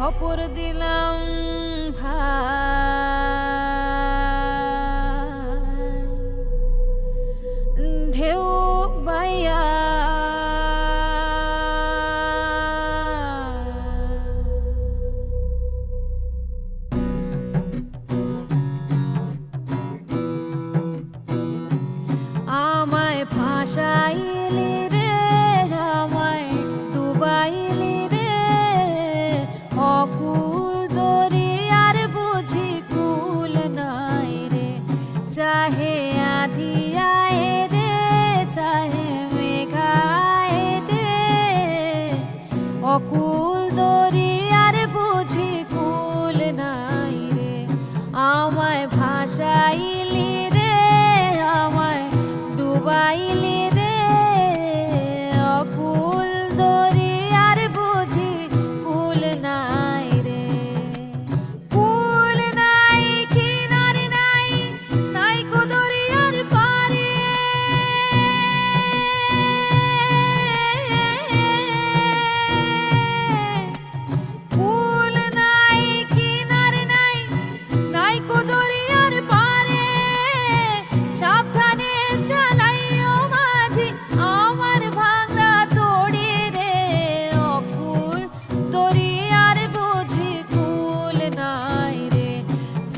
খপর দিলাম ভা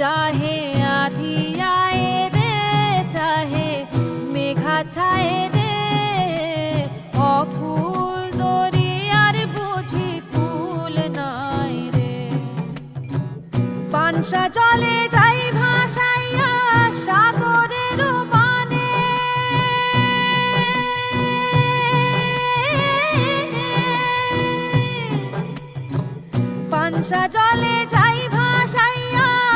চাহে আধি আয়ে রে চাহে মেঘা ছায়ে রে অকুল দরিয়ার বুঝি কুল নাই রে পানসা জলে যাই ভাসাইয়া সাগরের বানে পানসা জলে যাই ভাসাইয়া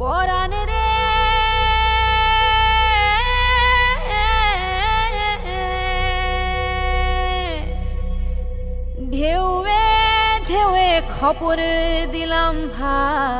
পরাণ রে। ঢেউয়ে ঢেউয়ে খপর দিলাম ভাই।